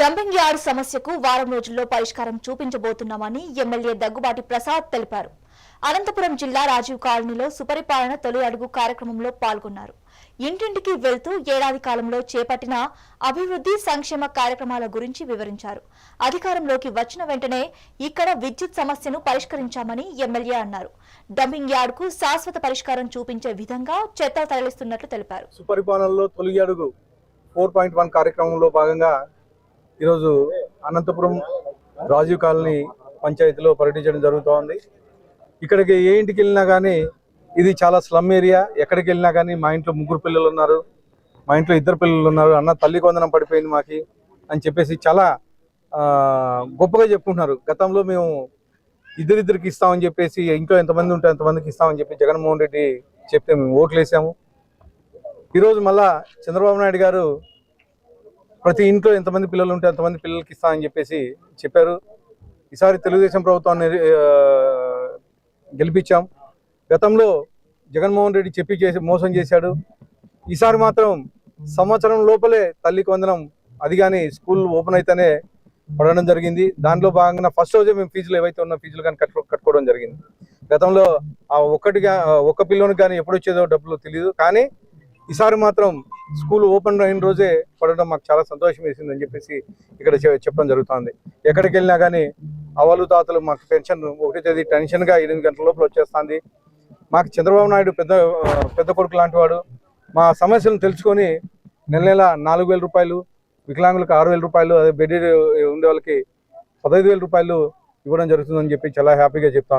Dumping yard సమస్యకు వారం రోజుల్లో పరిష్కారం చూపించబోతున్నామని ఎమ్మెల్యే దగ్గుబాటి ప్రసాద్ తెలిపారు. అనంతపురం జిల్లా రాజీవ్ కాలనీలో సుపరిపాలన తొలి అడుగు కార్యక్రమంలో పాల్గొన్నారు. ఇంటింటికి వెళ్తూ ఏడాది కాలంలో చేపట్టిన అభివృద్ధి సంక్షేమ కార్యక్రమాల గురించి వివరించారు. అధికారంలోకి వచ్చిన వెంటనే ఇక్కడ విద్యుత్ సమస్యను పరిష్కరించామని ఎమ్మెల్యే అన్నారు. డంపింగ్ యార్డ్కు శాశ్వత పరిష్కారం చూపించే విధంగా చెత్త తరలిస్తున్నట్లు తెలిపారు. సుపరిపాలనలో తొలి అడుగు ఫోర్ పాయింట్ వన్ కార్యక్రమంలో భాగంగా ఈరోజు అనంతపురం రాజీవ్ కాలనీ పంచాయతీలో పర్యటించడం జరుగుతోంది. ఇక్కడికి ఏ ఇంటికి వెళ్ళినా కానీ ఇది చాలా స్లమ్ ఏరియా. ఎక్కడికి వెళ్ళినా కానీ మా ఇంట్లో ముగ్గురు పిల్లలు ఉన్నారు. మా ఇంట్లో ఇద్దరు పిల్లలు ఉన్నారు. అన్న తల్లి కొందనం పడిపోయింది మాకి అని చెప్పేసి చాలా గొప్పగా చెప్పుకుంటున్నారు. గతంలో మేము ఇద్దరిద్దరికి ఇస్తామని చెప్పేసి ఇంట్లో ఎంతమంది ఉంటే ఎంతమందికి ఇస్తామని చెప్పి జగన్మోహన్ రెడ్డి చెప్తే మేము ఓట్లు వేసాము ఈరోజు మళ్ళా చంద్రబాబు నాయుడు గారు ప్రతి ఇంట్లో ఎంతమంది పిల్లలు ఉంటే ఎంతమంది పిల్లలకి ఇస్తామని చెప్పేసి చెప్పారు. ఈసారి తెలుగుదేశం ప్రభుత్వాన్ని గెలిపించాం. గతంలో జగన్మోహన్ రెడ్డి చెప్పి చేసి మోసం చేశాడు. ఈసారి మాత్రం సంవత్సరం లోపలే తల్లికి వందనం అది కానీ స్కూల్ ఓపెన్ అయితేనే పడడం జరిగింది. దాంట్లో భాగంగా ఫస్ట్ రోజే మేము ఫీజులు ఏవైతే ఉన్న ఫీజులు కానీ కట్టు కట్టుకోవడం జరిగింది. గతంలో ఆ ఒక్కటిగా ఒక్క పిల్లోనికి కానీ ఎప్పుడు వచ్చేదో డబ్బులు తెలియదు కానీ ఈసారి మాత్రం స్కూల్ ఓపెన్ అయిన రోజే పడడం మాకు చాలా సంతోషం వేసిందని చెప్పేసి ఇక్కడ చెప్పడం జరుగుతుంది. ఎక్కడికి వెళ్ళినా కానీ అవలు తాతలు మాకు టెన్షన్ ఒకటి తేదీ టెన్షన్గా ఎనిమిది గంటల లోపల వచ్చేస్తుంది. మాకు చంద్రబాబు నాయుడు పెద్ద పెద్ద కొడుకు లాంటి వాడు. మా సమస్యలను తెలుసుకొని నెల నెల నాలుగు వేల రూపాయలు వికలాంగులకు ఆరు వేల రూపాయలు అదే బెడ్ ఉండే వాళ్ళకి పదహైదు వేల రూపాయలు ఇవ్వడం జరుగుతుందని చెప్పి చాలా హ్యాపీగా చెప్తాను